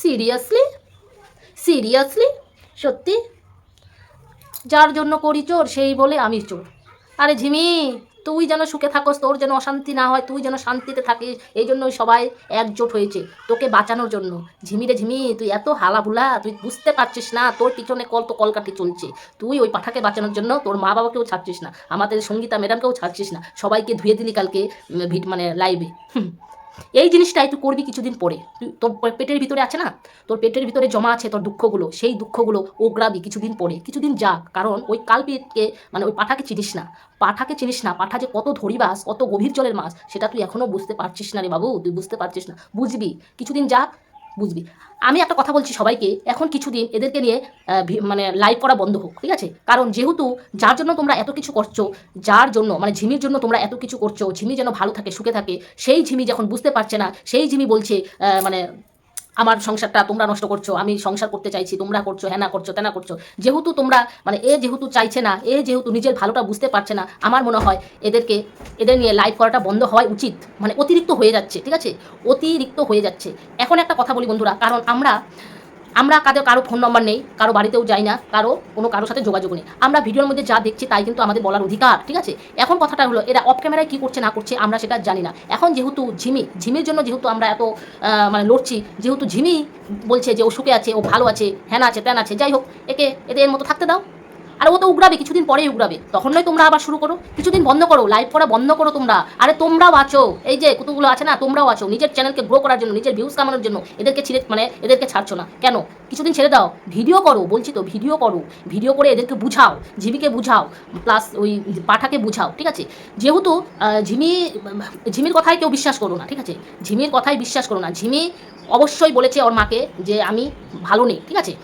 Seriously seriously সত্যি? যার জন্য করি চোর, সেই বলে আমি চোর। আরে ঝিমি, তুই যেন সুখে থাকস, তোর যেন অশান্তি না হয়, তুই যেন শান্তিতে থাকিস, এই জন্যই সবাই একজোট হয়েছে তোকে বাঁচানোর জন্য। ঝিমিরে ঝিমি, তুই এত হালাবুলা, তুই বুঝতে পারছিস না, তোর পিছনে কল তো কলকাঠি চলছে। তুই ওই পাঠাকে বাঁচানোর জন্য তোর মা বাবাকেও ছাড়ছিস না, আমাদের সঙ্গীতা ম্যাডামকেও ছাড়ছিস না, সবাইকে ধুয়ে দিলি কালকে ভিড মানে লাইভে। এই জিনিসটাই তুই করবি কিছুদিন পরে। তুই তোর পেটের ভিতরে আছে না? তোর পেটের ভিতরে জমা আছে তোর দুঃখগুলো, সেই দুঃখগুলো ওগ্রাবি কিছুদিন পরে। কিছুদিন যাক, কারণ ওই কালপিটকে মানে ওই পাঠাকে চিনিস না। পাঠাকে চিনিস না, পাঠা যে কত ধরিবাস কত গভীর জলের মাছ, সেটা তুই এখনও বুঝতে পারছিস না রে বাবু, তুই বুঝতে পারছিস না। বুঝবি, কিছুদিন যাক বুঝবি। আমি একটা কথা বলছি সবাইকে, এখন কিছুদিন এদেরকে নিয়ে মানে লাইভ করা বন্ধ হোক, ঠিক আছে? কারণ যেহেতু যার জন্য তোমরা এত কিছু করছ, যার জন্য মানে ঝিমির জন্য তোমরা এত কিছু করছ, ঝিমি যেন ভালো থাকে, সুখে থাকে, সেই ঝিমি যখন বুঝতে পারছে না, সেই ঝিমি বলছে মানে আমার সংসারটা তোমরা নষ্ট করছ, আমি সংসার করতে চাইছি, তোমরা করছ হ্যাঁ না করছ, তেনা করছ। যেহেতু তোমরা মানে এ যেহেতু চাইছে না, এ যেহেতু নিজের ভালোটা বুঝতে পারছে না, আমার মনে হয় এদেরকে, এদের নিয়ে লাইভ করাটা বন্ধ হওয়া উচিত। মানে অতিরিক্ত হয়ে যাচ্ছে, ঠিক আছে? অতিরিক্ত হয়ে যাচ্ছে। এখন একটা কথা বলি বন্ধুরা, কারণ আমরা আমরা কাদের কারও ফোন নম্বর নেই, কারও বাড়িতেও যাই না, কারও কোনো কারোর সাথে যোগাযোগ নেই। আমরা ভিডিওর মধ্যে যা দেখছি তাই কিন্তু আমাদের বলার অধিকার, ঠিক আছে? এখন কথাটা হলো, এরা অফ ক্যামেরায় কী করছে, না করছে, আমরা সেটা জানি না। এখন যেহেতু ঝিমি, ঝিমির জন্য যেহেতু আমরা এত মানে লড়ছি, যেহেতু ঝিমি বলছে যে ও সুখে আছে, ও ভালো আছে হ্যান আছে, ত্যান আছে, যাই হোক, একে এদের মতো থাকতে দাও। আর ও তো উগড়াবে কিছুদিন পরেই উগড়াবে তখন নয় তোমরা আবার শুরু করো। কিছুদিন বন্ধ করো লাইভ করা বন্ধ করো তোমরা। আরে তোমরাও আছো। এই যে কুতুগুলো আছে না, তোমরাও আছো। নিজের চ্যানেলকে গ্রো করার জন্য, নিজের ভিউজ কামানোর জন্য এদেরকে ছিঁড়ে মানে এদেরকে ছাড়ছো না। কেন? কিছুদিন ছেড়ে দাও। ভিডিও করো, বলছি তো ভিডিও করো। ভিডিও করে এদেরকে বুঝাও ঝিমিকে বুঝাও প্লাস ওই পাঠাকে বুঝাও, ঠিক আছে? যেহেতু ঝিমি ঝিমির কথায় কেউ বিশ্বাস করো না, ঠিক আছে? ঝিমির কথায় বিশ্বাস করো না। ঝিমি অবশ্যই বলেছে ওর মাকে যে আমি ভালো নেই, ঠিক আছে?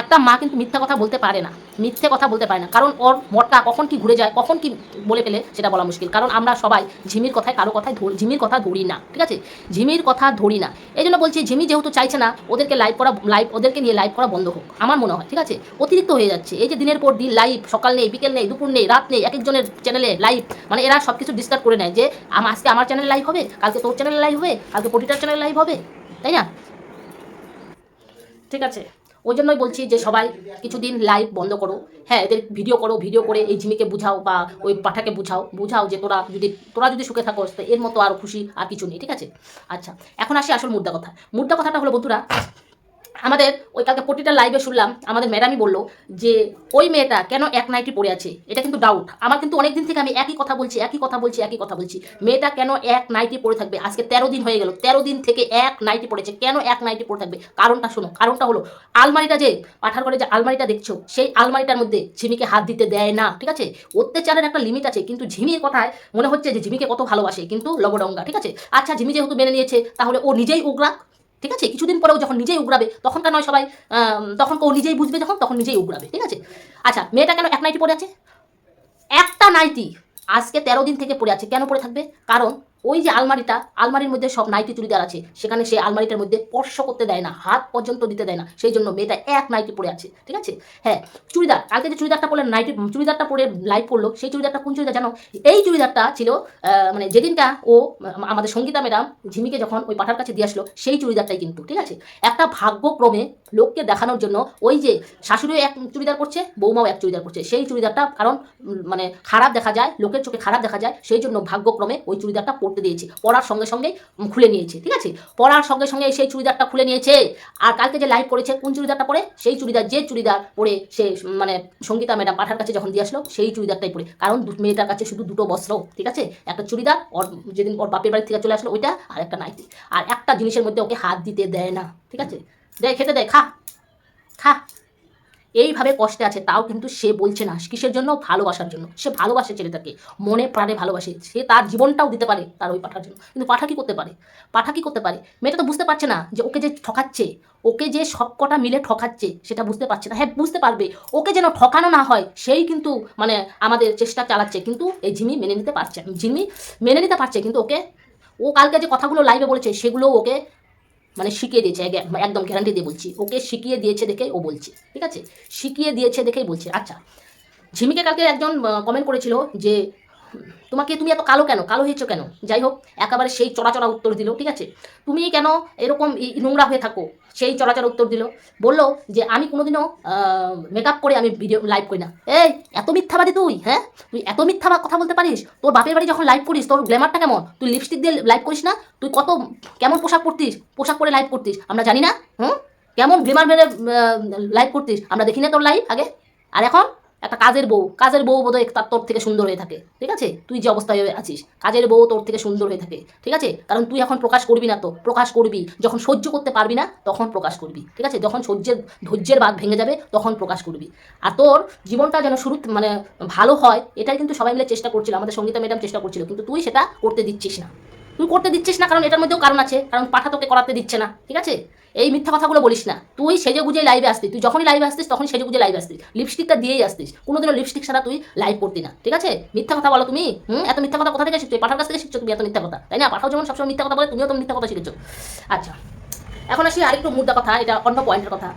একটা মা কিন্তু মিথ্যা কথা বলতে পারে না। মিথ্যে কথা বলতে পারে না। কারণ ওর মরটা কখন কি ঘুরে যায়, কখন কি বলে ফেলে, সেটা বলা মুশকিল। কারণ আমরা সবাই ঝিমির কথায় কারও কথায় ঝিমির কথা ধরি না, ঠিক আছে? ঝিমির কথা ধরি না। এই জন্য বলছি, ঝিমি যেহেতু চাইছে না, ওদেরকে লাইভ করা লাইভ ওদেরকে নিয়ে লাইভ করা বন্ধ হোক, আমার মনে হয়, ঠিক আছে? অতিরিক্ত হয়ে যাচ্ছে। এই যে দিনের পর দিন লাইভ সকাল নেই, বিকেল নেই, দুপুর নেই, রাত নেই এক একজনের চ্যানেলে লাইভ মানে এরা সব কিছু ডিস্টার্ব করে নেয় যে আজকে আমার চ্যানেলে লাইভ হবে, কালকে তোর চ্যানেলে লাইভ হবে, কালকে পটিটার চ্যানেলে লাইভ হবে, তাই না? ঠিক আছে? ওই জন্যই বলছি যে সবাই কিছুদিন লাইভ বন্ধ করো। হ্যাঁ এদের ভিডিও করো ভিডিও করে এই ঝিমিকে বুঝাও বা ওই পাঠাকে বুঝাও বুঝাও যে তোরা যদি তোরা যদি সুখে থাকো এর মতো আর খুশি আর কিছু নেই, ঠিক আছে? আচ্ছা এখন আসি আসল মুদ্রা কথা। মুদ্রা কথাটা হলো, বন্ধুরা আমাদের ওই কালকে প্রতিটা লাইভে শুনলাম, আমাদের ম্যাডামই বলল যে, ওই মেয়েটা কেন এক নাইটি পড়ে আছে? এটা কিন্তু ডাউট আমার কিন্তু অনেক দিন থেকে আমি একই কথা বলছি, একই কথা বলছি, একই কথা বলছি। মেয়েটা কেন এক নাইটি পড়ে থাকবে? আজকে তেরো দিন হয়ে গেল, তেরো দিন থেকে এক নাইটি পড়েছে। কেন এক নাইটি পড়ে থাকবে? কারণটা শোনো, কারণটা হলো আলমারিটা যে, পাঠার করে যে আলমারিটা দেখছ, সেই আলমারিটার মধ্যে ঝিমিকে হাত দিতে দেয় না, ঠিক আছে? অত্যাচারের একটা লিমিট আছে, কিন্তু ঝিমির কথায় মনে হচ্ছে যে ঝিমিকে কত ভালোবাসে, কিন্তু লবডঙ্গা, ঠিক আছে? আচ্ছা ঝিমি যেহেতু মেনে নিয়েছে, তাহলে ও নিজেই উগরাক ঠিক আছে? কিছুদিন পরেও যখন নিজেই উগড়াবে তখনকার নয় সবাই তখন কেউ নিজেই বুঝবে যখন, তখন নিজেই উগড়াবে ঠিক আছে? আচ্ছা মেয়েটা কেন এক নাইটি পড়ে আছে? একটা নাইটি আজকে তেরো দিন থেকে পড়ে আছে। কেন পড়ে থাকবে? কারণ ওই যে আলমারিটা, আলমারির মধ্যে সব নাইটি চুড়িদার আছে, সেখানে সেই আলমারিটার মধ্যে স্পর্শ করতে দেয় না, হাত পর্যন্ত দিতে দেয় না, সেই জন্য মেয়েটা এক নাইটি পড়ে আছে, ঠিক আছে? হ্যাঁ চুড়িদার, কালকে যে চুড়িদারটা পরে নাইটি চুড়িদারটা পরে লাইভ করল সেই চুড়িদারটা কোন চুড়িদার জানো? এই চুড়িদারটা ছিল মানে যেদিনটা ও আমাদের সঙ্গীতা ম্যাডাম, ঝিমিকে যখন ওই পাঠার কাছে দিয়ে আসলো, সেই চুড়িদারটাই কিন্তু, ঠিক আছে? একটা ভাগ্যক্রমে লোককে দেখানোর জন্য ওই যে শাশুড়িও এক চুড়িদার করছে বৌমাও এক চুড়িদার করছে সেই চুড়িদারটা কারণ মানে খারাপ দেখা যায়, লোকের চোখে খারাপ দেখা যায়, সেই জন্য ভাগ্যক্রমে ওই চুড়িদারটা পরতে দিয়েছে। পরার সঙ্গে সঙ্গে খুলে নিয়েছে, ঠিক আছে? পরার সঙ্গে সঙ্গে সেই চুড়িদারটা খুলে নিয়েছে। আর কালকে যে লাইভ করেছে, কোন চুড়িদারটা পরে? সেই চুড়িদার, যে চুড়িদার পরে সে মানে সঙ্গীতা ম্যাডাম পাঠার কাছে যখন দিয়ে আসলো, সেই চুড়িদারটাই পরে। কারণ মেয়েটার কাছে শুধু দুটো বস্ত্র, ঠিক আছে? একটা চুড়িদার, ওর, যেদিন ওর বাপের বাড়ি থেকে চলে আসলো, ওইটা, আর একটা নাইটি। আর একটা জিনিসের মধ্যে ওকে হাত দিতে দেয় না, ঠিক আছে? দেয় খেতে দেয় খা। খা। এইভাবে কষ্টে আছে, তাও কিন্তু সে বলছে না। কিসের জন্য? ভালোবাসার জন্য। সে ভালোবাসে ছেলেটাকে। মনে প্রাণে ভালোবাসে। সে তার জীবনটাও দিতে পারে তার ওই পাঠার জন্য। কিন্তু পাঠা কি করতে পারে? পাঠা কি করতে পারে? মেয়েটা তো বুঝতে পারছে না যে ওকে যে ঠকাচ্ছে, ওকে যে সব কটা মিলে ঠকাচ্ছে, সেটা বুঝতে পারছে না। হ্যাঁ বুঝতে পারবে। ওকে যেন ঠকানো না হয়, সেই কিন্তু মানে আমাদের চেষ্টা চালাচ্ছে। কিন্তু এই ঝিমি মেনে নিতে পারছে। ঝিমি মেনে নিতে পারছে, কিন্তু ওকে ও কালকে যে কথাগুলো লাইভে বলেছে সেগুলো ওকে মানে শিখিয়ে দিয়েছে একদম গ্যারান্টি দিয়ে বলছি। ওকে শিখিয়ে দিয়েছে দেখেই ও বলছে, ঠিক আছে? শিখিয়ে দিয়েছে দেখেই বলছে। আচ্ছা ঝিমিকে কালকে একজন কমেন্ট করেছিল যে তোমাকে তুমি এত কালো কেন? কালো হয়েছো কেন? যাই হোক, একেবারে সেই চড়াচড়া উত্তর দিল, ঠিক আছে? তুমি কেন এরকম নোংরা হয়ে থাকো? সেই চড়াচড়া উত্তর দিল। বলল যে আমি কোনোদিনও মেকআপ করে আমি ভিডিও লাইভ করি না। এই, এত মিথ্যাবাদী তুই হ্যাঁ? তুই এত মিথ্যা কথা বলতে পারিস? তোর বাপের বাড়ি যখন লাইভ করিস, তোর গ্ল্যামারটা কেমন? তুই লিপস্টিক দিয়ে লাইভ করিস না? তুই কত কেমন পোশাক পরতিস? পোশাক পরে লাইভ করতিস? আমরা জানি না, হুম? কেমন গ্ল্যামার মেরে লাইভ করতিস? আমরা দেখি না তোর লাইভ আগে? আর এখন? একটা কাজের বউ কাজের বউ বোধহয় তার তোর থেকে সুন্দর হয়ে থাকে, ঠিক আছে? তুই যে অবস্থায় আছিস, কাজের বউ তোর থেকে সুন্দর হয়ে থাকে, ঠিক আছে? কারণ তুই এখন প্রকাশ করবি না তো, প্রকাশ করবি, যখন সহ্য করতে পারবি না, তখন প্রকাশ করবি, ঠিক আছে? যখন সহ্যের, ধৈর্যের বাদ ভেঙে যাবে, তখন প্রকাশ করবি। আর তোর জীবনটা যেন শুরু মানে ভালো হয়, এটাই কিন্তু সবাই মিলে চেষ্টা করছিল, আমাদের সঙ্গীতা ম্যাডাম চেষ্টা করছিল, কিন্তু তুই সেটা করতে দিচ্ছিস না। তুই করতে দিচ্ছিস না, কারণ এটার মধ্যেও কারণ আছে, কারণ পাঠা তোকে করাতে দিচ্ছে না, ঠিক আছে? এই মিথ্যা কথাগুলো বলিস না। তুই সেজে গুজে লাইভে আসতিস, তুই যখনই লাইভে আসতিস, তখনই সেজে গুজে লাইভে আসতিস। লিপস্টিকটা দিয়েই আসতিস, কোনোদিনও লিপস্টিক ছাড়া তুই লাইভ করতি না, ঠিক আছে? মিথ্যা কথা বলো তুমি, হুম? এত মিথ্যা কথা কোথা থেকে শিখছো? পাঠার কাছ থেকে শিখছো তুমি এত মিথ্যা কথা, তাই না? পাঠাও যেমন সবসময় মিথ্যা কথা বলে, তুমিও তো মিথ্যা কথা শিখেছো। আচ্ছা এখন আসি আরেকটু মুদ্রা কথা, এটা অন্য পয়েন্টের কথা।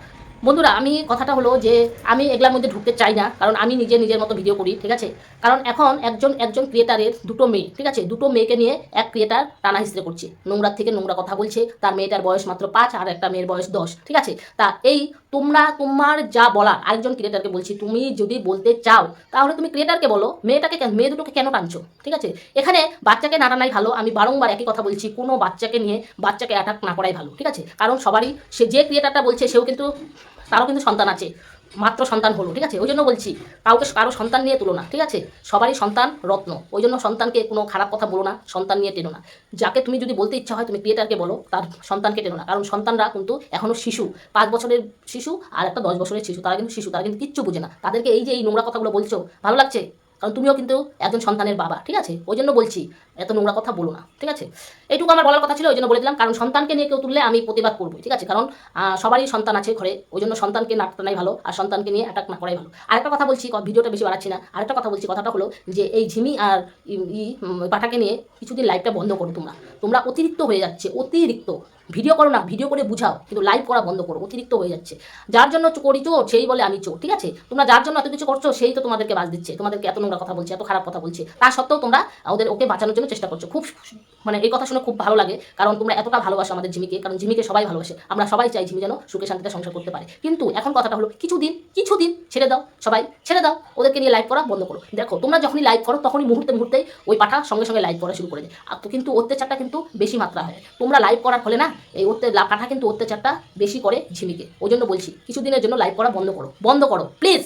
বন্ধুরা, আমি কথাটা হলো যে আমি এগুলোর মধ্যে ঢুকতে চাই না, কারণ আমি নিজে নিজের মতো ভিডিও করি, ঠিক আছে? কারণ এখন একজন একজন ক্রিয়েটারের দুটো মেয়ে, ঠিক আছে? দুটো মেয়েকে নিয়ে এক ক্রিয়েটার টানা হিসেবে করছে। নোংরার থেকে নোংরা কথা বলছে, তার মেয়েটার বয়স মাত্র পাঁচ আর একটা মেয়ের বয়স দশ, ঠিক আছে? তা এই তোমরা, তোমার যা বলা আরেকজন ক্রিয়েটারকে বলছি, তুমি যদি বলতে চাও, তাহলে তুমি ক্রিয়েটারকে বলো, মেয়েটাকে মেয়ে দুটোকে কেন টানছো, ঠিক আছে? এখানে বাচ্চাকে না টানাই ভালো, আমি বারংবার একই কথা বলছি, কোনো বাচ্চাকে নিয়ে বাচ্চাকে অ্যাটাক না করাই ভালো, ঠিক আছে? কারণ সবারই, সে যে ক্রিয়েটারটা বলছে, সেও কিন্তু তারও কিন্তু সন্তান আছে, মাত্র সন্তান হলো, ঠিক আছে? ওই জন্য বলছি, কাউকে কারও সন্তান নিয়ে তুলো না, ঠিক আছে? সবারই সন্তান রত্ন, ওই জন্য সন্তানকে কোনো খারাপ কথা বলো না, সন্তান নিয়ে টেনো না। যাকে তুমি যদি বলতে ইচ্ছা হয়, তুমি ক্রিয়েটারকে বলো, তার সন্তানকে টেনো না, কারণ সন্তানরা কিন্তু এখনও শিশু, পাঁচ বছরের শিশু আর একটা দশ বছরের শিশু, তারা কিন্তু শিশু, তারা কিন্তু কিচ্ছু বুঝে না। তাদেরকে এই যে এই নোংরা কথাগুলো বলছো, ভালো লাগছে? কারণ তুমিও কিন্তু একজন সন্তানের বাবা, ঠিক আছে? ওই জন্য বলছি, এত নোংরা কথা বলো না, ঠিক আছে? এইটুকু আমার বলার কথা ছিল, ওই জন্য বলে দিলাম, কারণ সন্তানকে নিয়ে কেউ তুললে আমি প্রতিবাদ করব, ঠিক আছে? কারণ সবারই সন্তান আছে ঘরে, ওই জন্য সন্তানকে না টানাই ভালো, আর সন্তানকে নিয়ে অ্যাটাক না করাই ভালো। আরেকটা কথা বলছি ভিডিওটা বেশি বাড়াচ্ছি না, আরেকটা কথা বলছি, কথাটা হলো যে এই ঝিমি আর ই- পাঠাকে নিয়ে কিছুদিন লাইভটা বন্ধ করো তোমরা। তোমরা অতিরিক্ত হয়ে যাচ্ছে, অতিরিক্ত। ভিডিও করো না, ভিডিও করে বুঝাও, কিন্তু লাইভ করা বন্ধ করো, অতিরিক্ত হয়ে যাচ্ছে। যার জন্য করি চোর সেই বলে আমি চোর ঠিক আছে? তোমরা যার জন্য এত কিছু করছ, সেই তো তোমাদেরকে বাজ দিচ্ছে। তোমাদেরকে এত নোংরা কথা বলছে, এত খারাপ কথা বলছে। তা সত্ত্বেও তোমরা ওদের ওকে বাঁচানোর জন্য চেষ্টা করছ। খুব মানে এই কথা শুনে খুব ভালো লাগে, কারণ তোমরা এতটা ভালোবাসো আমাদের ঝিমিকে কারণ ঝিমিকে সবাই ভালোবাসে। আমরা সবাই চাই ঝিমি যেন সুখে শান্তিতে সংসার করতে পারে। কিন্তু এখন কথাটা হলো, কিছুদিন কিছুদিন ছেড়ে দাও, সবাই ছেড়ে দাও, ওদেরকে নিয়ে লাইভ করা বন্ধ করো। দেখো, তোমরা যখনই লাইভ করো, তখনই মুহূর্তে মুহূর্তেই ওই পাঠা সঙ্গে সঙ্গে লাইভ করা শুরু করে দেয়। আর কিন্তু অত্যাচারটা কিন্তু বেশি মাত্রা হয়। তোমরা লাইভ করার ফলে না এই কাঁঠা কিন্তু অত্যাচারটা বেশি করে ঝিমিকে। ওই জন্য বলছি, কিছুদিনের জন্য লাইভ করা বন্ধ করো। বন্ধ করো প্লিজ